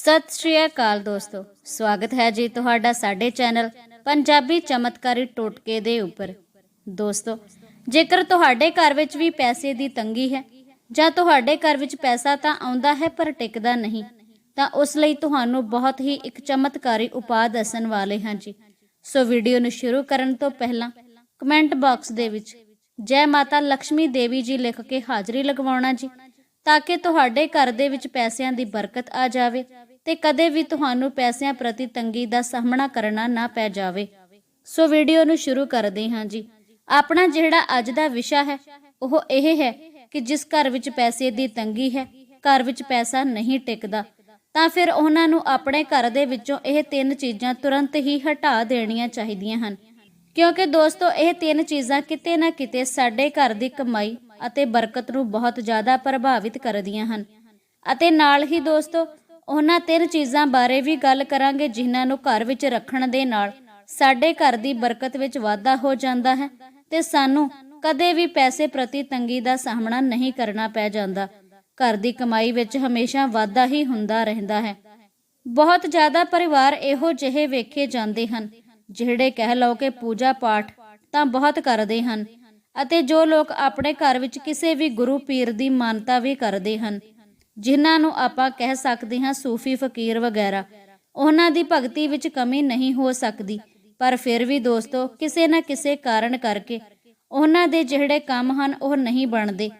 ਸਤਿ ਸ਼੍ਰੀ ਅਕਾਲ ਦੋਸਤੋ। ਸਵਾਗਤ ਹੈ ਜੀ ਤੁਹਾਡਾ ਸਾਡੇ ਚੈਨਲ ਪੰਜਾਬੀ ਚਮਤਕਾਰੀ ਟੋਟਕੇ ਦੇ ਉੱਪਰ। ਦੋਸਤੋ, ਜੇਕਰ ਤੁਹਾਡੇ ਘਰ ਵਿੱਚ ਵੀ ਪੈਸੇ ਦੀ ਤੰਗੀ ਹੈ ਜਾਂ ਤੁਹਾਡੇ ਘਰ ਵਿੱਚ ਪੈਸਾ ਤਾਂ ਆਉਂਦਾ ਹੈ ਪਰ ਟਿਕਦਾ ਨਹੀਂ, ਤਾਂ ਉਸ ਲਈ ਤੁਹਾਨੂੰ ਬਹੁਤ ਹੀ ਇੱਕ ਚਮਤਕਾਰੀ ਉਪਾਅ ਦੱਸਣ ਵਾਲੇ ਹਾਂ ਜੀ। ਸੋ ਵੀਡੀਓ ਨੂੰ ਸ਼ੁਰੂ ਕਰਨ ਤੋਂ ਪਹਿਲਾਂ ਕਮੈਂਟ ਬਾਕਸ ਦੇ ਵਿੱਚ ਜੈ ਮਾਤਾ ਲక్ష్ਮੀ ਦੇਵੀ ਜੀ ਲਿਖ ਕੇ ਹਾਜ਼ਰੀ ਲਗਵਾਉਣਾ ਜੀ, ਤਾਂ ਕਿ ਤੁਹਾਡੇ ਘਰ ਦੇ ਵਿੱਚ ਪੈਸਿਆਂ ਦੀ ਬਰਕਤ ਆ ਜਾਵੇ ਤੇ ਕਦੇ ਵੀ ਤੁਹਾਨੂੰ ਪੈਸਿਆਂ ਪ੍ਰਤੀ ਤੰਗੀ ਦਾ ਸਾਹਮਣਾ ਕਰਨਾ ਨਾ ਪੈ ਜਾਵੇ। ਸੋ ਵੀਡੀਓ ਨੂੰ ਸ਼ੁਰੂ ਕਰਦੇ ਹਾਂ ਜੀ। ਆਪਣਾ ਜਿਹੜਾ ਅੱਜ ਦਾ ਵਿਸ਼ਾ ਹੈ, ਉਹ ਇਹ ਹੈ ਕਿ ਜਿਸ ਘਰ ਵਿੱਚ ਪੈਸੇ ਦੀ ਤੰਗੀ ਹੈ, ਘਰ ਵਿੱਚ ਪੈਸਾ ਨਹੀਂ ਟਿਕਦਾ, ਤਾਂ ਫਿਰ ਉਹਨਾਂ ਨੂੰ ਆਪਣੇ ਘਰ ਦੇ ਵਿੱਚੋਂ ਇਹ ਤਿੰਨ ਚੀਜ਼ਾਂ ਤੁਰੰਤ ਹੀ ਹਟਾ ਦੇਣੀਆਂ ਚਾਹੀਦੀਆਂ ਹਨ। ਕਿਉਂਕਿ ਦੋਸਤੋ, ਇਹ ਤਿੰਨ ਚੀਜ਼ਾਂ ਕਿਤੇ ਨਾ ਕਿਤੇ ਸਾਡੇ ਘਰ ਦੀ ਕਮਾਈ ਅਤੇ ਬਰਕਤ ਨੂੰ ਬਹੁਤ ਜ਼ਿਆਦਾ ਪ੍ਰਭਾਵਿਤ ਕਰਦੀਆਂ ਹਨ। ਅਤੇ ਨਾਲ ਹੀ ਦੋਸਤੋ ਉਹਨਾਂ ਤਿੰਨ ਚੀਜ਼ਾਂ ਬਾਰੇ ਵੀ ਗੱਲ ਕਰਾਂਗੇ ਜਿਨ੍ਹਾਂ ਨੂੰ ਘਰ ਵਿੱਚ ਰੱਖਣ ਦੇ ਨਾਲ। ਸਾਡੇ ਘਰ ਦੀ ਬਰਕਤ ਵਿੱਚ ਵਾਧਾ ਹੋ ਜਾਂਦਾ ਹੈ ਤੇ ਸਾਨੂੰ ਕਦੇ ਵੀ ਪੈਸੇ ਪ੍ਰਤੀ ਤੰਗੀ ਦਾ ਸਾਹਮਣਾ ਨਹੀਂ ਕਰਨਾ ਪੈ ਜਾਂਦਾ। ਘਰ ਦੀ ਕਮਾਈ ਵਿੱਚ ਹਮੇਸ਼ਾ ਵਾਧਾ ਹੀ ਹੁੰਦਾ ਰਹਿੰਦਾ ਹੈ। ਬਹੁਤ ਜ਼ਿਆਦਾ ਪਰਿਵਾਰ ਇਹੋ ਜਿਹੇ ਵੇਖੇ ਜਾਂਦੇ ਹਨ, ਜਿਹੜੇ ਕਹਿ ਲਓ ਕਿ ਪੂਜਾ ਪਾਠ ਤਾਂ ਬਹੁਤ ਕਰਦੇ ਹਨ ਅਤੇ ਜੋ ਲੋਕ ਆਪਣੇ ਘਰ ਵਿੱਚ ਕਿਸੇ ਵੀ ਗੁਰੂ ਪੀਰ ਦੀ ਮਾਨਤਾ ਵੀ ਕਰਦੇ ਹਨ। ਜਿਨ੍ਹਾਂ ਨੂੰ ਆਪਾਂ ਕਹਿ ਸਕਦੇ ਹਾਂ ਸੂਫੀ ਫਕੀਰ ਵਗੈਰਾ, ਉਹਨਾਂ ਦੀ ਭਗਤੀ ਵਿੱਚ ਕਮੀ ਨਹੀਂ ਹੋ ਸਕਦੀ। ਪਰ ਫਿਰ ਵੀ ਦੋਸਤੋ, ਕਿਸੇ ਨਾ ਕਿਸੇ ਕਾਰਨ ਕਰਕੇ ਉਹਨਾਂ ਦੇ ਜਿਹੜੇ ਕੰਮ ਹਨ, ਉਹ ਨਹੀਂ ਬਣਦੇ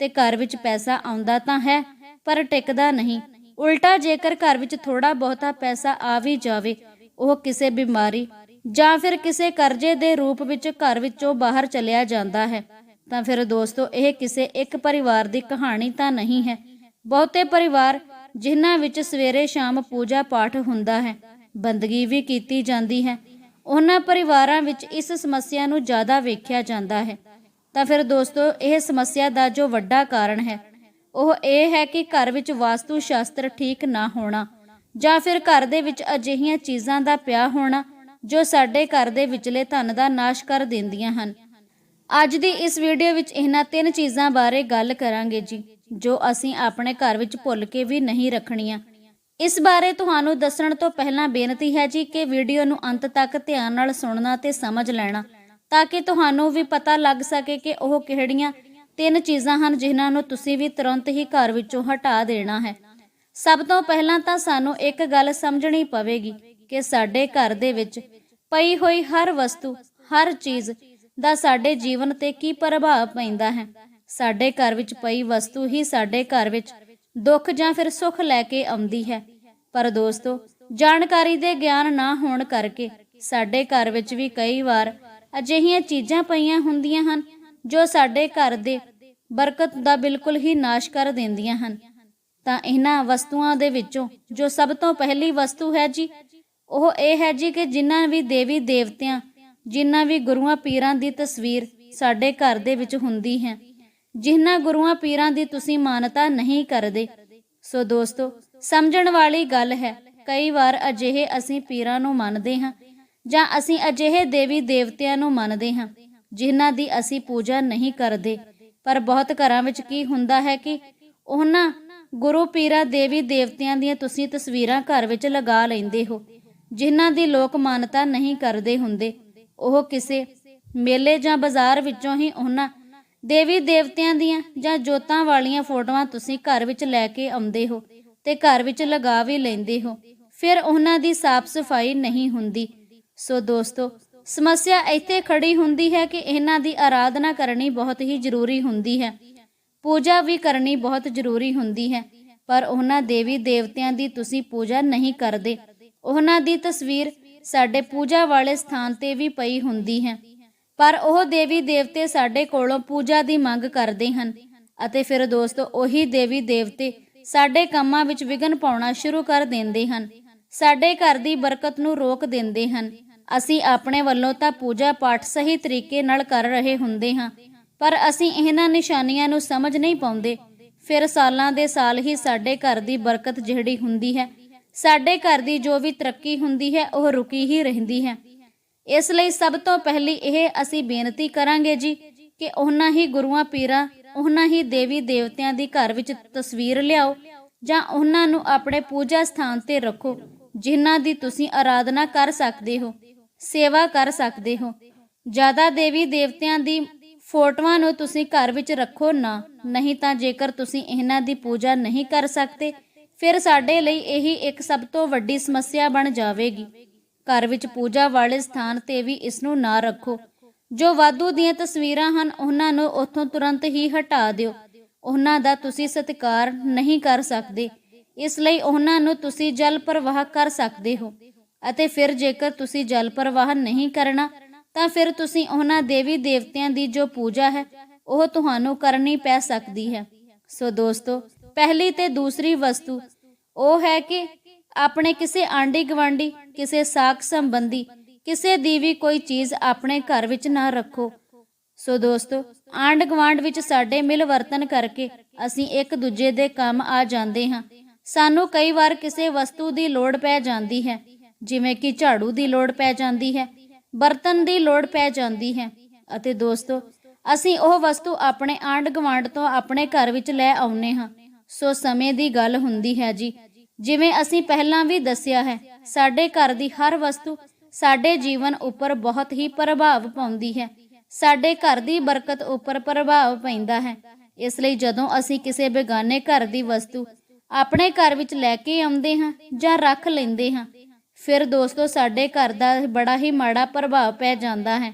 ਤੇ ਘਰ ਵਿੱਚ ਪੈਸਾ ਆਉਂਦਾ ਤਾਂ ਹੈ, ਪਰ ਟਿਕਦਾ ਨਹੀਂ। ਉਲਟਾ ਜੇਕਰ ਘਰ ਵਿੱਚ ਥੋੜਾ ਬਹੁਤਾ ਪੈਸਾ ਆ ਵੀ ਜਾਵੇ, ਉਹ ਕਿਸੇ ਬਿਮਾਰੀ ਜਾਂ ਫਿਰ ਕਿਸੇ ਕਰਜ਼ੇ ਦੇ ਰੂਪ ਵਿੱਚ ਘਰ ਵਿੱਚੋਂ ਬਾਹਰ ਚਲਿਆ ਜਾਂਦਾ ਹੈ, ਤਾਂ ਫਿਰ ਦੋਸਤੋ, ਇਹ ਕਿਸੇ ਇੱਕ ਪਰਿਵਾਰ ਦੀ ਕਹਾਣੀ ਤਾਂ ਨਹੀਂ ਹੈ। ਬਹੁਤੇ ਪਰਿਵਾਰ ਜਿਨ੍ਹਾਂ ਵਿੱਚ ਸਵੇਰੇ ਸ਼ਾਮ ਪੂਜਾ ਪਾਠ ਹੁੰਦਾ ਹੈ, ਬੰਦਗੀ ਵੀ ਕੀਤੀ ਜਾਂਦੀ ਹੈ, ਉਹਨਾਂ ਪਰਿਵਾਰਾਂ ਵਿੱਚ ਇਸ ਸਮੱਸਿਆ ਨੂੰ ਜ਼ਿਆਦਾ ਵੇਖਿਆ ਜਾਂਦਾ ਹੈ। ਤਾਂ ਫਿਰ ਦੋਸਤੋ, ਇਹ ਸਮੱਸਿਆ ਦਾ ਜੋ ਵੱਡਾ ਕਾਰਨ ਹੈ, ਉਹ ਇਹ ਹੈ ਕਿ ਘਰ ਵਿੱਚ ਵਾਸਤੂ ਸ਼ਾਸਤਰ ਠੀਕ ਨਾ ਹੋਣਾ ਜਾਂ ਫਿਰ ਘਰ ਦੇ ਵਿੱਚ ਅਜਿਹੀਆਂ ਚੀਜ਼ਾਂ ਦਾ ਪਿਆ ਹੋਣਾ ਜੋ ਸਾਡੇ ਘਰ ਦੇ ਵਿਚਲੇ ਧਨ ਦਾ ਨਾਸ਼ ਕਰ ਦਿੰਦੀਆਂ ਹਨ। ਅੱਜ ਦੀ ਇਸ ਵੀਡੀਓ ਵਿੱਚ ਇਹਨਾਂ ਤਿੰਨ ਚੀਜ਼ਾਂ ਬਾਰੇ ਗੱਲ ਕਰਾਂਗੇ ਜੀ, ਜੋ ਅਸੀਂ ਆਪਣੇ ਘਰ ਵਿੱਚ ਭੁੱਲ ਕੇ ਵੀ ਨਹੀਂ ਰੱਖਣੀਆਂ। ਇਸ ਬਾਰੇ ਤੁਹਾਨੂੰ ਦੱਸਣ ਤੋਂ ਪਹਿਲਾਂ ਬੇਨਤੀ ਹੈ ਜੀ ਕਿ ਵੀਡੀਓ ਨੂੰ ਅੰਤ ਤੱਕ ਧਿਆਨ ਨਾਲ ਸੁਣਨਾ ਤੇ ਸਮਝ ਲੈਣਾ, ਤਾਂ ਕਿ ਤੁਹਾਨੂੰ ਵੀ ਪਤਾ ਲੱਗ ਸਕੇ ਕਿ ਉਹ ਕਿਹੜੀਆਂ ਤਿੰਨ ਚੀਜ਼ਾਂ ਹਨ ਜਿਨ੍ਹਾਂ ਨੂੰ ਤੁਸੀਂ ਵੀ ਤੁਰੰਤ ਹੀ ਘਰ ਵਿੱਚੋਂ ਹਟਾ ਦੇਣਾ ਹੈ। ਸਭ ਤੋਂ ਪਹਿਲਾਂ ਤਾਂ ਸਾਨੂੰ ਇੱਕ ਗੱਲ ਸਮਝਣੀ ਪਵੇਗੀ ਕਿ ਸਾਡੇ ਘਰ ਦੇ ਵਿੱਚ ਪਈ ਹੋਈ ਹਰ ਵਸਤੂ, ਹਰ ਚੀਜ਼ ਦਾ ਸਾਡੇ ਜੀਵਨ ਤੇ ਕੀ ਪ੍ਰਭਾਵ ਪੈਂਦਾ ਹੈ? ਸਾਡੇ ਘਰ ਵਿੱਚ ਪਈ ਵਸਤੂ ਹੀ ਸਾਡੇ ਘਰ ਵਿੱਚ ਦੁੱਖ ਜਾਂ ਫਿਰ ਸੁੱਖ ਲੈ ਕੇ ਆਉਂਦੀ ਹੈ। ਪਰ ਦੋਸਤੋ, ਜਾਣਕਾਰੀ ਦੇ ਗਿਆਨ ਨਾ ਹੋਣ ਕਰਕੇ ਸਾਡੇ ਘਰ ਵਿੱਚ ਵੀ ਕਈ ਵਾਰ ਅਜਿਹੀਆਂ ਚੀਜ਼ਾਂ ਪਈਆਂ ਹੁੰਦੀਆਂ ਹਨ ਜੋ ਸਾਡੇ ਘਰ ਦੇ ਬਰਕਤ ਦਾ ਬਿਲਕੁਲ ਹੀ ਨਾਸ਼ ਕਰ ਦਿੰਦੀਆਂ ਹਨ। ਤਾਂ ਇਹਨਾਂ ਵਸਤੂਆਂ ਦੇ ਵਿੱਚੋਂ ਜੋ ਸਭ ਤੋਂ ਪਹਿਲੀ ਵਸਤੂ ਹੈ ਜੀ, ਉਹ ਇਹ ਹੈ ਜੀ ਕਿ ਜਿਨ੍ਹਾਂ ਵੀ ਦੇਵੀ ਦੇਵਤਿਆਂ ਜਿਨ੍ਹਾਂ ਵੀ ਗੁਰੂਆਂ ਪੀਰਾਂ ਦੀ ਤਸਵੀਰ ਸਾਡੇ ਘਰ ਦੇ ਵਿੱਚ ਹੁੰਦੀ ਹੈ। ਜਿਨ੍ਹਾਂ ਗੁਰੂਆਂ ਪੀਰਾਂ ਦੀ ਤੁਸੀਂ ਮਾਨਤਾ ਨਹੀਂ ਕਰਦੇ। ਸੋ ਦੋਸਤੋ, ਸਮਝਣ ਵਾਲੀ ਗੱਲ ਹੈ, ਕਈ ਵਾਰ ਅਜਿਹੇ ਅਸੀਂ ਪੀਰਾਂ ਨੂੰ ਮੰਨਦੇ ਹਾਂ ਜਾਂ ਅਸੀਂ ਅਜਿਹੇ ਦੇਵੀ ਦੇਵਤਿਆਂ ਨੂੰ ਮੰਨਦੇ ਹਾਂ, ਜਿਨ੍ਹਾਂ ਦੀ ਅਸੀਂ ਪੂਜਾ ਨਹੀਂ ਕਰਦੇ। ਪਰ ਬਹੁਤ ਘਰਾਂ ਵਿੱਚ ਕੀ ਹੁੰਦਾ ਹੈ ਕਿ ਉਹਨਾਂ ਗੁਰੂ ਪੀਰਾਂ ਦੇਵੀ ਦੇਵਤਿਆਂ ਦੀਆਂ ਤੁਸੀਂ ਤਸਵੀਰਾਂ ਘਰ ਵਿੱਚ ਲਗਾ ਲੈਂਦੇ ਹੋ, ਜਿਨ੍ਹਾਂ ਦੀ ਲੋਕ ਮਾਨਤਾ ਨਹੀਂ ਕਰਦੇ ਹੁੰਦੇ। ਉਹ ਕਿਸੇ ਮੇਲੇ ਜਾਂ ਬਾਜ਼ਾਰ ਵਿੱਚੋਂ ਹੀ ਉਹਨਾਂ ਦੇਵੀ ਦੇਵਤਿਆਂ ਦੀਆਂ ਜਾਂ ਜੋਤਾਂ ਵਾਲੀਆਂ ਫੋਟੋਆਂ ਤੁਸੀਂ ਘਰ ਵਿੱਚ ਲੈ ਕੇ ਆਉਂਦੇ ਹੋ ਤੇ ਘਰ ਵਿੱਚ ਲਗਾ ਵੀ ਲੈਂਦੇ ਹੋ। ਫਿਰ ਉਹਨਾਂ ਦੀ ਸਾਫ਼ ਸਫ਼ਾਈ ਨਹੀਂ ਹੁੰਦੀ। ਸੋ ਦੋਸਤੋ, ਸਮੱਸਿਆ ਇੱਥੇ ਖੜੀ ਹੁੰਦੀ ਹੈ ਕਿ ਇਹਨਾਂ ਦੀ ਆਰਾਧਨਾ ਕਰਨੀ ਬਹੁਤ ਹੀ ਜ਼ਰੂਰੀ ਹੁੰਦੀ ਹੈ। ਪੂਜਾ ਵੀ ਕਰਨੀ ਬਹੁਤ ਜ਼ਰੂਰੀ ਹੁੰਦੀ ਹੈ। ਪਰ ਉਹਨਾਂ ਦੇਵੀ ਦੇਵਤਿਆਂ ਦੀ ਤੁਸੀਂ ਪੂਜਾ ਨਹੀਂ ਕਰਦੇ। ਉਹਨਾਂ ਦੀ ਤਸਵੀਰ ਸਾਡੇ ਪੂਜਾ ਵਾਲੇ ਸਥਾਨ ਤੇ ਵੀ ਪਈ ਹੁੰਦੀ ਹੈ। ਪਰ ਉਹ ਦੇਵੀ ਦੇਵਤੇ ਸਾਡੇ ਕੋਲੋਂ ਪੂਜਾ ਦੀ ਮੰਗ ਕਰਦੇ ਹਨ ਅਤੇ ਫਿਰ ਦੋਸਤੋ ਉਹੀ ਦੇਵੀ ਦੇਵਤੇ ਸਾਡੇ ਕੰਮਾਂ ਵਿੱਚ ਵਿਘਨ ਪਾਉਣਾ ਸ਼ੁਰੂ ਕਰ ਦਿੰਦੇ ਹਨ। ਸਾਡੇ ਘਰ ਦੀ ਬਰਕਤ ਨੂੰ ਰੋਕ ਦਿੰਦੇ ਹਨ। ਅਸੀਂ ਆਪਣੇ ਵੱਲੋਂ ਤਾਂ ਪੂਜਾ ਪਾਠ ਸਹੀ ਤਰੀਕੇ ਨਾਲ ਕਰ ਰਹੇ ਹੁੰਦੇ ਹਾਂ, ਪਰ ਅਸੀਂ ਇਹਨਾਂ ਨਿਸ਼ਾਨੀਆਂ ਨੂੰ ਸਮਝ ਨਹੀਂ ਪਾਉਂਦੇ। ਫਿਰ ਸਾਲਾਂ ਦੇ ਸਾਲ ਹੀ ਸਾਡੇ ਘਰ ਦੀ ਬਰਕਤ ਜਿਹੜੀ ਹੁੰਦੀ ਹੈ ਸਾਡੇ ਘਰ ਦੀ ਜੋ ਵੀ ਤਰੱਕੀ ਹੁੰਦੀ ਹੈ, ਉਹ ਰੁਕੀ ਹੀ ਰਹਿੰਦੀ ਹੈ। ਇਸ ਲਈ ਸਭ ਤੋਂ ਪਹਿਲੀ ਇਹ ਅਸੀਂ ਬੇਨਤੀ ਕਰਾਂਗੇ ਜੀ ਕਿ ਉਹਨਾਂ ਹੀ ਗੁਰੂਆਂ ਪੀਰਾਂ, ਉਹਨਾਂ ਹੀ ਦੇਵੀ ਦੇਵਤਿਆਂ ਦੀ ਘਰ ਵਿੱਚ ਤਸਵੀਰ ਲਿਆਓ ਜਾਂ ਉਹਨਾਂ ਨੂੰ ਆਪਣੇ ਪੂਜਾ ਸਥਾਨ ਤੇ ਰੱਖੋ, ਜਿਨ੍ਹਾਂ ਦੀ ਤੁਸੀਂ ਆਰਾਧਨਾ ਕਰ ਸਕਦੇ ਹੋ, ਸੇਵਾ ਕਰ ਸਕਦੇ ਹੋ। ਜ਼ਿਆਦਾ ਦੇਵੀ ਦੇਵਤਿਆਂ ਦੀ ਫੋਟੋਆਂ ਨੂੰ ਤੁਸੀਂ ਘਰ ਵਿੱਚ ਰੱਖੋ ਨਾ, ਨਹੀਂ ਤਾਂ ਜੇਕਰ ਤੁਸੀਂ ਇਹਨਾਂ ਦੀ ਪੂਜਾ ਨਹੀਂ ਕਰ ਸਕਦੇ ਫਿਰ ਸਾਡੇ ਲਈ ਇਹੀ ਇੱਕ ਸਭ ਤੋਂ ਵੱਡੀ ਸਮੱਸਿਆ ਬਣ ਜਾਵੇਗੀ। ਘਰ ਵਿੱਚ ਪੂਜਾ ਵਾਲੇ ਸਥਾਨ ਤੇ ਵੀ ਇਸ ਨੂੰ ਨਾ ਰੱਖੋ। ਜੋ ਵਾਧੂ ਦੀਆਂ ਤਸਵੀਰਾਂ ਹਨ, ਉਹਨਾਂ ਨੂੰ ਉੱਥੋਂ ਤੁਰੰਤ ਹੀ ਹਟਾ ਦਿਓ। ਉਹਨਾਂ ਦਾ ਤੁਸੀਂ ਸਤਿਕਾਰ ਨਹੀਂ ਕਰ ਸਕਦੇ। ਇਸ ਲਈ ਉਹਨਾਂ ਨੂੰ ਤੁਸੀਂ ਜਲ ਪ੍ਰਵਾਹ ਕਰ ਸਕਦੇ ਹੋ। ਅਤੇ ਫਿਰ ਜੇਕਰ ਤੁਸੀਂ ਜਲ ਪ੍ਰਵਾਹ ਨਹੀਂ ਕਰਨਾ, ਤਾਂ ਫਿਰ ਤੁਸੀਂ ਉਹਨਾਂ ਦੇਵੀ ਦੇਵਤਿਆਂ ਦੀ ਜੋ ਪੂਜਾ ਹੈ, ਉਹ ਤੁਹਾਨੂੰ ਕਰਨੀ ਪੈ ਸਕਦੀ ਹੈ। ਸੋ ਦੋਸਤੋ ਪਹਿਲੀ ਤੇ ਦੂਸਰੀ ਵਸਤੂ, ਉਹ ਹੈ ਕਿ ਆਪਣੇ ਕਿਸੇ ਆਂਢੀ ਗਵਾਂਢੀ ਕਿਸੇ ਸਾਖ ਸੰਬੰਧੀ, ਕਿਸੇ ਦੀ ਵੀ ਕੋਈ ਚੀਜ਼ ਆਪਣੇ ਘਰ ਵਿੱਚ ਨਾ ਰੱਖੋ। ਸੋ ਦੋਸਤੋ, ਆਂਢ ਗਵਾਂਢ ਵਿੱਚ ਸਾਡੇ ਮਿਲ ਵਰਤਨ ਕਰਕੇ ਅਸੀਂ ਇੱਕ ਦੂਜੇ ਦੇ ਕੰਮ ਆ ਜਾਂਦੇ ਹਾਂ। ਸਾਨੂੰ ਕਈ ਵਾਰ ਕਿਸੇ ਵਸਤੂ ਦੀ ਲੋੜ ਪੈ ਜਾਂਦੀ ਹੈ, ਜਿਵੇਂ ਕਿ ਝਾੜੂ ਦੀ ਲੋੜ ਪੈ ਜਾਂਦੀ ਹੈ, ਬਰਤਨ ਦੀ ਲੋੜ ਪੈ ਜਾਂਦੀ ਹੈ। ਅਤੇ ਦੋਸਤੋ, ਅਸੀਂ ਉਹ ਵਸਤੂ ਆਪਣੇ ਆਂਢ ਗਵਾਂਢ ਤੋਂ ਆਪਣੇ ਘਰ ਵਿੱਚ ਲੈ ਆਉਨੇ ਹਾਂ। ਸੋ ਸਮੇਂ ਦੀ ਗੱਲ ਹੁੰਦੀ ਹੈ ਜੀ। ਜਿਵੇਂ ਅਸੀਂ ਪਹਿਲਾਂ ਵੀ ਦੱਸਿਆ ਹੈ, ਸਾਡੇ ਘਰ ਦੀ ਹਰ ਵਸਤੂ ਸਾਡੇ ਜੀਵਨ ਉੱਪਰ ਬਹੁਤ ਹੀ ਪ੍ਰਭਾਵ ਪਾਉਂਦੀ ਹੈ। ਸਾਡੇ ਘਰ ਦੀ ਬਰਕਤ ਉੱਪਰ ਪ੍ਰਭਾਵ ਪੈਂਦਾ ਹੈ। ਇਸ ਲਈ ਜਦੋਂ ਅਸੀਂ ਕਿਸੇ ਬੇਗਾਨੇ ਘਰ ਦੀ ਵਸਤੂ ਆਪਣੇ ਘਰ ਵਿੱਚ ਲੈ ਕੇ ਆਉਂਦੇ ਹਾਂ ਜਾਂ ਰੱਖ ਲੈਂਦੇ ਹਾਂ, ਫਿਰ ਦੋਸਤੋ ਸਾਡੇ ਘਰ ਦਾ ਬੜਾ ਹੀ ਮਾੜਾ ਪ੍ਰਭਾਵ ਪੈ ਜਾਂਦਾ ਹੈ।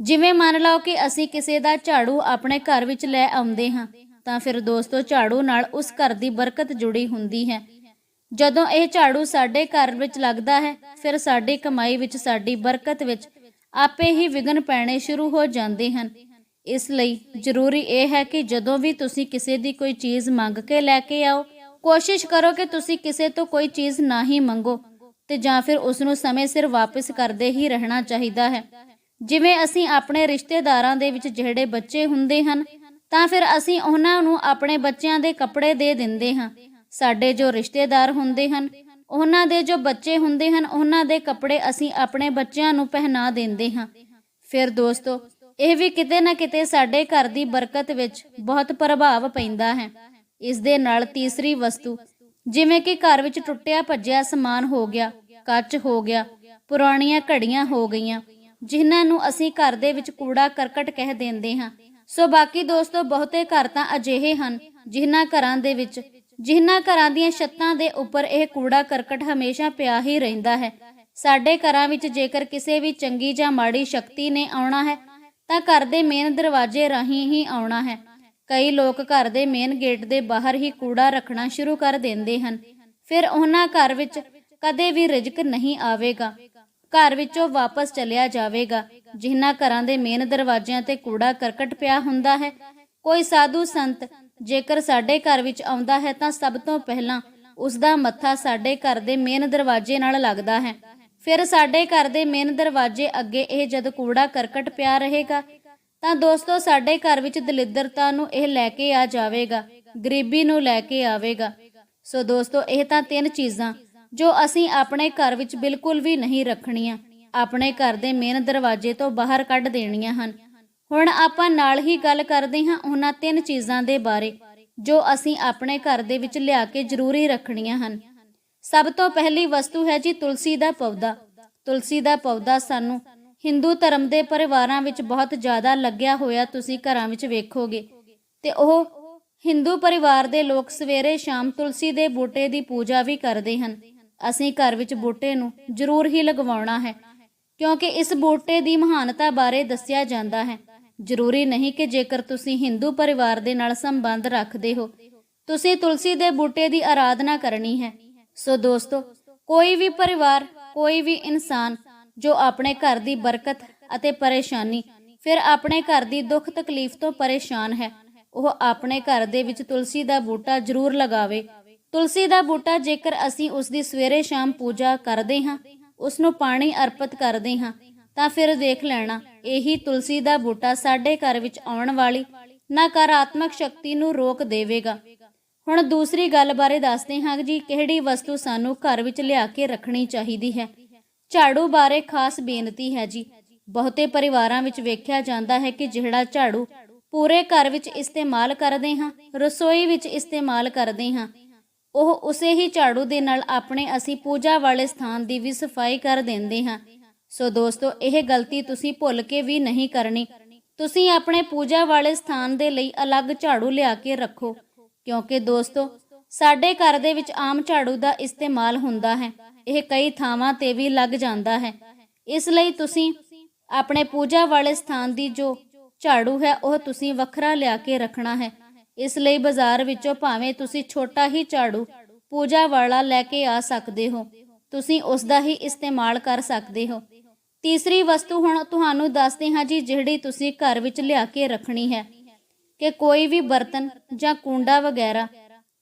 ਜਿਵੇਂ ਮੰਨ ਲਓ ਕਿ ਅਸੀਂ ਕਿਸੇ ਦਾ ਝਾੜੂ ਆਪਣੇ ਘਰ ਵਿੱਚ ਲੈ ਆਉਂਦੇ ਹਾਂ ਤਾਂ ਫਿਰ ਦੋਸਤੋ ਝਾੜੂ ਨਾਲ ਉਸ ਘਰ ਦੀ ਬਰਕਤ ਜੁੜੀ ਹੁੰਦੀ ਹੈ। ਜਦੋਂ ਇਹ ਝਾੜੂ ਸਾਡੇ ਘਰ ਵਿੱਚ ਲੱਗਦਾ ਹੈ, ਫਿਰ ਸਾਡੀ ਕਮਾਈ ਵਿੱਚ, ਸਾਡੀ ਬਰਕਤ ਵਿੱਚ ਆਪੇ ਹੀ ਵਿਗਨ ਪੈਣੇ ਸ਼ੁਰੂ ਹੋ ਜਾਂਦੇ ਹਨ। ਇਸ ਲਈ ਜ਼ਰੂਰੀ ਇਹ ਹੈ ਕਿ ਜਦੋਂ ਵੀ ਤੁਸੀਂ ਕਿਸੇ ਦੀ ਕੋਈ ਚੀਜ਼ ਮੰਗ ਕੇ ਲੈ ਕੇ ਆਓ, ਕੋਸ਼ਿਸ਼ ਕਰੋ ਕਿ ਤੁਸੀਂ ਕਿਸੇ ਤੋਂ ਕੋਈ ਚੀਜ਼ ਨਾ ਹੀ ਮੰਗੋ ਤੇ ਜਾਂ ਫਿਰ ਉਸ ਨੂੰ ਸਮੇਂ ਸਿਰ ਵਾਪਸ ਕਰਦੇ ਹੀ ਰਹਿਣਾ ਚਾਹੀਦਾ ਹੈ। ਜਿਵੇਂ ਅਸੀਂ ਆਪਣੇ ਰਿਸ਼ਤੇਦਾਰਾਂ ਦੇ ਵਿੱਚ ਜਿਹੜੇ ਬੱਚੇ ਹੁੰਦੇ ਹਨ ਤਾਂ ਫਿਰ ਅਸੀਂ ਉਹਨਾਂ ਨੂੰ ਆਪਣੇ ਬੱਚਿਆਂ ਦੇ ਕੱਪੜੇ ਦੇ ਦਿੰਦੇ ਹਾਂ। ਸਾਡੇ ਜੋ ਰਿਸ਼ਤੇਦਾਰ ਹੁੰਦੇ ਹਨ, ਉਹਨਾਂ ਦੇ ਜੋ ਬੱਚੇ ਹੁੰਦੇ ਹਨ, ਉਹਨਾਂ ਦੇ ਕੱਪੜੇ ਅਸੀਂ ਆਪਣੇ ਬੱਚਿਆਂ ਨੂੰ ਪਹਿਨਾ ਦਿੰਦੇ ਹਾਂ। ਫਿਰ ਦੋਸਤੋ, ਇਹ ਵੀ ਕਿਤੇ ਨਾ ਕਿਤੇ ਸਾਡੇ ਘਰ ਦੀ ਬਰਕਤ ਵਿੱਚ ਬਹੁਤ ਪ੍ਰਭਾਵ ਪੈਂਦਾ ਹੈ। ਇਸ ਦੇ ਨਾਲ ਤੀਸਰੀ ਵਸਤੂ, ਜਿਵੇਂ ਕਿ ਘਰ ਵਿੱਚ ਟੁੱਟਿਆ ਭੱਜਿਆ ਸਮਾਨ ਹੋ ਗਿਆ, ਕੱਚ ਹੋ ਗਿਆ, ਪੁਰਾਣੀਆਂ ਘੜੀਆਂ ਹੋ ਗਈਆਂ, ਜਿਨ੍ਹਾਂ ਨੂੰ ਅਸੀਂ ਘਰ ਦੇ ਵਿੱਚ ਕੂੜਾ ਕਰਕਟ ਕਹਿ ਦਿੰਦੇ ਹਾਂ। ਸੋ ਬਾਕੀ ਦੋਸਤੋ, ਬਹੁਤੇ ਘਰ ਤਾਂ ਅਜਿਹੇ ਹਨ ਜਿਨ੍ਹਾਂ ਘਰਾਂ ਦੇ ਵਿੱਚ, ਜਿਨ੍ਹਾਂ ਘਰਾਂ ਦੀਆਂ ਛੱਤਾਂ ਦੇ ਉੱਪਰ ਇਹ ਕੂੜਾ ਕਰਕਟ ਹਮੇਸ਼ਾ ਪਿਆ ਹੀ ਰਹਿੰਦਾ ਹੈ। ਸਾਡੇ ਘਰਾਂ ਵਿੱਚ ਜੇਕਰ ਕਿਸੇ ਵੀ ਚੰਗੀ ਜਾਂ ਮਾੜੀ ਸ਼ਕਤੀ ਨੇ ਆਉਣਾ ਹੈ, ਤਾਂ ਘਰ ਦੇ ਮੇਨ ਦਰਵਾਜ਼ੇ ਰਾਹੀਂ ਹੀ ਆਉਣਾ ਹੈ। ਕਈ ਲੋਕ ਘਰ ਦੇ ਮੇਨ ਗੇਟ ਦੇ ਬਾਹਰ ਹੀ ਕੂੜਾ ਰੱਖਣਾ ਸ਼ੁਰੂ ਕਰ ਦਿੰਦੇ ਹਨ। ਫਿਰ ਉਹਨਾਂ ਘਰ ਵਿੱਚ ਕਦੇ ਵੀ ਰਿਜ਼ਕ ਨਹੀਂ ਆਵੇਗਾ। ਘਰ ਵਿੱਚੋਂ ਵਾਪਸ ਚਲਿਆ ਜਾਵੇਗਾ। ਜਿਨ੍ਹਾਂ ਘਰਾਂ ਦੇ ਮੇਨ ਦਰਵਾਜ਼ਿਆਂ ਤੇ ਕੂੜਾ ਕਰਕਟ ਪਿਆ ਹੁੰਦਾ ਹੈ, ਕੋਈ ਸਾਧੂ ਸੰਤ ਜੇਕਰ ਸਾਡੇ ਘਰ ਵਿੱਚ ਆਉਂਦਾ ਹੈ ਤਾਂ ਸਭ ਤੋਂ ਪਹਿਲਾਂ ਉਸ ਦਾ ਮੱਥਾ ਸਾਡੇ ਘਰ ਦੇ ਮੇਨ ਦਰਵਾਜ਼ੇ ਨਾਲ ਲੱਗਦਾ ਹੈ। ਫਿਰ ਸਾਡੇ ਘਰ ਦੇ ਮੇਨ ਦਰਵਾਜ਼ੇ ਅੱਗੇ ਇਹ ਜਦ ਕੂੜਾ ਕਰਕਟ ਪਿਆ ਰਹੇਗਾ, ਤਾਂ ਦੋਸਤੋ ਸਾਡੇ ਘਰ ਵਿੱਚ ਦਲਿੱਦਰਤਾ ਨੂੰ ਇਹ ਲੈ ਕੇ ਆ ਜਾਵੇਗਾ, ਗਰੀਬੀ ਨੂੰ ਲੈ ਕੇ ਆਵੇਗਾ। ਸੋ ਦੋਸਤੋ ਇਹ ਤਾਂ ਤਿੰਨ ਚੀਜ਼ਾਂ ਜੋ ਅਸੀਂ ਆਪਣੇ ਘਰ ਵਿੱਚ ਬਿਲਕੁਲ ਵੀ ਨਹੀਂ ਰੱਖਣੀਆਂ, ਆਪਣੇ ਘਰ ਦੇ ਮੇਨ ਦਰਵਾਜ਼ੇ ਤੋਂ ਬਾਹਰ ਕੱਢ ਦੇਣੀਆਂ ਹਨ। ਹੁਣ ਆਪਾਂ ਨਾਲ ਹੀ ਗੱਲ ਕਰਦੇ ਹਾਂ ਉਹਨਾਂ ਤਿੰਨ ਚੀਜ਼ਾਂ ਦੇ ਬਾਰੇ, ਜੋ ਅਸੀਂ ਆਪਣੇ ਘਰ ਦੇ ਵਿੱਚ ਲਿਆ ਕੇ ਜ਼ਰੂਰੀ ਰੱਖਣੀਆਂ ਹਨ। ਸਭ ਤੋਂ ਪਹਿਲੀ ਵਸਤੂ ਹੈ ਜੀ ਤੁਲਸੀ ਦਾ ਪੌਦਾ। ਤੁਲਸੀ ਦਾ ਪੌਦਾ ਸਾਨੂੰ ਹਿੰਦੂ ਧਰਮ ਦੇ ਪਰਿਵਾਰਾਂ ਵਿੱਚ ਬਹੁਤ ਜ਼ਿਆਦਾ ਲੱਗਿਆ ਹੋਇਆ ਤੁਸੀਂ ਘਰਾਂ ਵਿੱਚ ਵੇਖੋਗੇ। ਤੇ ਉਹ ਹਿੰਦੂ ਪਰਿਵਾਰ ਦੇ ਲੋਕ ਸਵੇਰੇ ਸ਼ਾਮ ਤੁਲਸੀ ਦੇ ਬੂਟੇ ਦੀ ਪੂਜਾ ਵੀ ਕਰਦੇ ਹਨ। ਅਸੀਂ ਘਰ ਵਿੱਚ ਬੂਟੇ ਨੂੰ ਜ਼ਰੂਰ ਹੀ ਲਗਵਾਉਣਾ ਹੈ, ਕਿਉਂਕਿ ਇਸ ਬੂਟੇ ਦੀ ਮਹਾਨਤਾ ਬਾਰੇ ਦੱਸਿਆ ਜਾਂਦਾ ਹੈ। ਜ਼ਰੂਰੀ ਨਹੀਂ ਕਿ ਜੇਕਰ ਤੁਸੀਂ ਹਿੰਦੂ ਪਰਿਵਾਰ ਦੇ ਨਾਲ ਸੰਬੰਧ ਰੱਖਦੇ ਹੋ, ਤੁਸੀਂ ਤੁਲਸੀ ਦੇ ਬੂਟੇ ਦੀ ਆਰਾਧਨਾ ਕਰਨੀ ਹੈ। ਸੋ ਦੋਸਤੋ, ਕੋਈ ਵੀ ਪਰਿਵਾਰ, ਕੋਈ ਵੀ ਇਨਸਾਨ ਜੋ ਆਪਣੇ ਘਰ ਦੀ ਬਰਕਤ ਅਤੇ ਪਰੇਸ਼ਾਨੀ, ਫਿਰ ਆਪਣੇ ਘਰ ਦੀ ਦੁੱਖ ਤਕਲੀਫ ਤੋਂ ਪਰੇਸ਼ਾਨ ਹੈ, ਉਹ ਆਪਣੇ ਘਰ ਦੇ ਵਿੱਚ ਤੁਲਸੀ ਦਾ ਬੂਟਾ ਜ਼ਰੂਰ ਲਗਾਵੇ। ਤੁਲਸੀ ਦਾ ਬੂਟਾ ਜੇਕਰ ਅਸੀਂ ਉਸ ਦੀ ਸਵੇਰੇ ਸ਼ਾਮ ਪੂਜਾ ਕਰਦੇ ਹਾਂ ਉਸ ਨੂੰ ਪਾਣੀ ਅਰਪਿਤ ਕਰਦੇ ਹਾਂ, ਤਾਂ ਫਿਰ ਦੇਖ ਲੈਣਾ, ਇਹੀ ਤੁਲਸੀ ਦਾ ਬੂਟਾ ਸਾਡੇ ਘਰ ਵਿੱਚ ਆਉਣ ਵਾਲੀ ਨਕਾਰਾਤਮਕ ਸ਼ਕਤੀ ਨੂੰ ਰੋਕ ਦੇਵੇਗਾ। ਹੁਣ ਦੂਸਰੀ ਗੱਲ ਬਾਰੇ ਦੱਸਦੇ ਹਾਂ ਜੀ ਕਿਹੜੀ ਵਸਤੂ ਸਾਨੂੰ ਘਰ ਵਿੱਚ ਲਿਆ ਕੇ ਰੱਖਣੀ ਚਾਹੀਦੀ ਹੈ। ਝਾੜੂ ਬਾਰੇ ਖਾਸ ਬੇਨਤੀ ਹੈ ਜੀ। ਬਹੁਤੇ ਪਰਿਵਾਰਾਂ ਵਿੱਚ ਵੇਖਿਆ ਜਾਂਦਾ ਹੈ ਕਿ ਜਿਹੜਾ ਝਾੜੂ ਪੂਰੇ ਘਰ ਵਿੱਚ ਇਸਤੇਮਾਲ ਕਰਦੇ ਹਾਂ, ਰਸੋਈ ਵਿੱਚ ਇਸਤੇਮਾਲ ਕਰਦੇ ਹਾਂ ਉਹ ਉਸੇ ਹੀ ਝਾੜੂ ਦੇ ਨਾਲ ਆਪਣੇ ਅਸੀਂ ਪੂਜਾ ਵਾਲੇ ਸਥਾਨ ਦੀ ਵੀ ਸਫ਼ਾਈ ਕਰ ਦਿੰਦੇ ਹਾਂ। ਸੋ ਦੋਸਤੋ, ਇਹ ਗਲਤੀ ਤੁਸੀਂ ਭੁੱਲ ਕੇ ਵੀ ਨਹੀਂ ਕਰਨੀ। ਤੁਸੀਂ ਆਪਣੇ ਪੂਜਾ ਵਾਲੇ ਸਥਾਨ ਦੇ ਲਈ ਅਲੱਗ ਝਾੜੂ ਲਿਆ ਕੇ ਰੱਖੋ। ਕਿਉਂਕਿ ਦੋਸਤੋ, ਸਾਡੇ ਘਰ ਦੇ ਵਿੱਚ ਆਮ ਝਾੜੂ ਦਾ ਇਸਤੇਮਾਲ ਹੁੰਦਾ ਹੈ। ਇਹ ਕਈ ਥਾਵਾਂ ਤੇ ਵੀ ਲੱਗ ਜਾਂਦਾ ਹੈ। ਇਸ ਲਈ ਤੁਸੀਂ ਆਪਣੇ ਪੂਜਾ ਵਾਲੇ ਸਥਾਨ ਦੀ ਜੋ ਝਾੜੂ ਹੈ, ਉਹ ਤੁਸੀਂ ਵੱਖਰਾ ਲਿਆ ਕੇ ਰੱਖਣਾ ਹੈ। ਇਸ ਲਈ ਬਾਜ਼ਾਰ ਵਿੱਚੋਂ ਭਾਵੇਂ ਤੁਸੀਂ ਛੋਟਾ ਹੀ ਝਾੜੂ, ਪੂਜਾ ਵਾਲਾ ਲੈ ਕੇ ਆ ਸਕਦੇ ਹੋ, ਤੁਸੀਂ ਉਸ ਦਾ ਹੀ ਇਸਤੇਮਾਲ ਕਰ ਸਕਦੇ ਹੋ। ਤੀਸਰੀ ਵਸਤੂ ਹੁਣ ਤੁਹਾਨੂੰ ਦੱਸਦੇ ਹਾਂ ਜੀ, ਜਿਹੜੀ ਤੁਸੀਂ ਘਰ ਵਿੱਚ ਲਿਆ ਕੇ ਰੱਖਣੀ ਹੈ। ਕਿ ਕੋਈ ਵੀ ਬਰਤਨ ਜਾਂ ਕੁੰਡਾ ਵਗੈਰਾ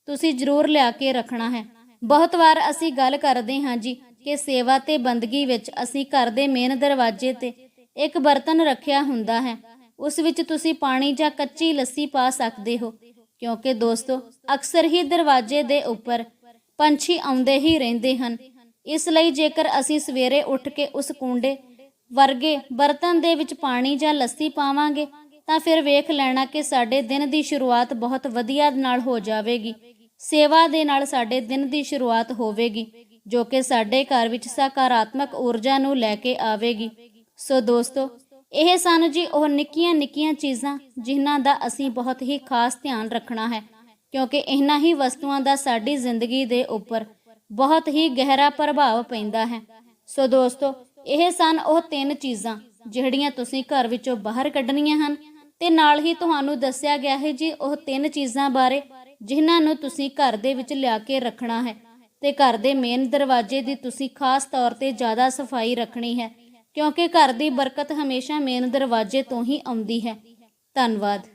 ਤੁਸੀਂ ਜ਼ਰੂਰ ਲਿਆ ਕੇ ਰੱਖਣਾ ਹੈ। ਬਹੁਤ ਵਾਰ ਅਸੀਂ ਗੱਲ ਕਰਦੇ ਹਾਂ ਜੀ ਕਿ ਸੇਵਾ ਤੇ ਬੰਦਗੀ ਵਿੱਚ ਅਸੀਂ ਘਰ ਦੇ ਮੇਨ ਦਰਵਾਜ਼ੇ ਤੇ ਇੱਕ ਬਰਤਨ ਰੱਖਿਆ ਹੁੰਦਾ ਹੈ। ਉਸ ਵਿੱਚ ਤੁਸੀਂ ਪਾਣੀ ਜਾਂ ਕੱਚੀ ਲੱਸੀ ਪਾ ਸਕਦੇ ਹੋ, ਕਿਉਂਕਿ ਦੋਸਤੋ, ਅਕਸਰ ਹੀ ਦਰਵਾਜ਼ੇ ਦੇ ਉੱਪਰ ਪੰਛੀ ਆਉਂਦੇ ਹੀ ਰਹਿੰਦੇ ਹਨ। ਇਸ ਲਈ ਜੇਕਰ ਅਸੀਂ ਸਵੇਰੇ ਉੱਠ ਕੇ ਉਸ ਕੁੰਡੇ ਵਰਗੇ ਬਰਤਨ ਦੇ ਵਿੱਚ ਪਾਣੀ ਜਾਂ ਲੱਸੀ ਪਾਵਾਂਗੇ, ਤਾਂ ਫਿਰ ਵੇਖ ਲੈਣਾ ਕਿ ਸਾਡੇ ਦਿਨ ਦੀ ਸ਼ੁਰੂਆਤ ਬਹੁਤ ਵਧੀਆ ਨਾਲ ਹੋ ਜਾਵੇਗੀ। ਸੇਵਾ ਦੇ ਨਾਲ ਸਾਡੇ ਦਿਨ ਦੀ ਸ਼ੁਰੂਆਤ ਹੋਵੇਗੀ, ਜੋ ਕਿ ਸਾਡੇ ਘਰ ਵਿੱਚ ਸਕਾਰਾਤਮਕ ਊਰਜਾ ਨੂੰ ਲੈ ਕੇ ਆਵੇਗੀ। ਸੋ ਦੋਸਤੋ ਇਹ ਸਨ ਜੀ ਉਹ ਨਿੱਕੀਆਂ ਨਿੱਕੀਆਂ ਚੀਜ਼ਾਂ ਜਿਨ੍ਹਾਂ ਦਾ ਅਸੀਂ ਬਹੁਤ ਹੀ ਖਾਸ ਧਿਆਨ ਰੱਖਣਾ ਹੈ, ਕਿਉਂਕਿ ਇਹਨਾਂ ਹੀ ਵਸਤੂਆਂ ਦਾ ਸਾਡੀ ਜ਼ਿੰਦਗੀ ਦੇ ਉੱਪਰ ਬਹੁਤ ਹੀ ਗਹਿਰਾ ਪ੍ਰਭਾਵ ਪੈਂਦਾ ਹੈ। ਸੋ ਦੋਸਤੋ, ਇਹ ਸਨ ਉਹ ਤਿੰਨ ਚੀਜ਼ਾਂ ਜਿਹੜੀਆਂ ਤੁਸੀਂ ਘਰ ਵਿੱਚੋਂ ਬਾਹਰ ਕੱਢਣੀਆਂ ਹਨ ਤੇ ਨਾਲ ਹੀ ਤੁਹਾਨੂੰ ਦੱਸਿਆ ਗਿਆ ਹੈ ਜੀ ਉਹ ਤਿੰਨ ਚੀਜ਼ਾਂ ਬਾਰੇ ਜਿਨ੍ਹਾਂ ਨੂੰ ਤੁਸੀਂ ਘਰ ਦੇ ਵਿੱਚ ਲਿਆ ਕੇ ਰੱਖਣਾ ਹੈ ਤੇ ਘਰ ਦੇ ਮੇਨ ਦਰਵਾਜ਼ੇ ਦੀ ਤੁਸੀਂ ਖਾਸ ਤੌਰ ਤੇ ਜ਼ਿਆਦਾ ਸਫ਼ਾਈ ਰੱਖਣੀ ਹੈ। ਕਿਉਂਕਿ ਘਰ ਦੀ ਬਰਕਤ ਹਮੇਸ਼ਾ ਮੇਨ ਦਰਵਾਜ਼ੇ ਤੋਂ ਹੀ ਆਉਂਦੀ ਹੈ। ਧੰਨਵਾਦ।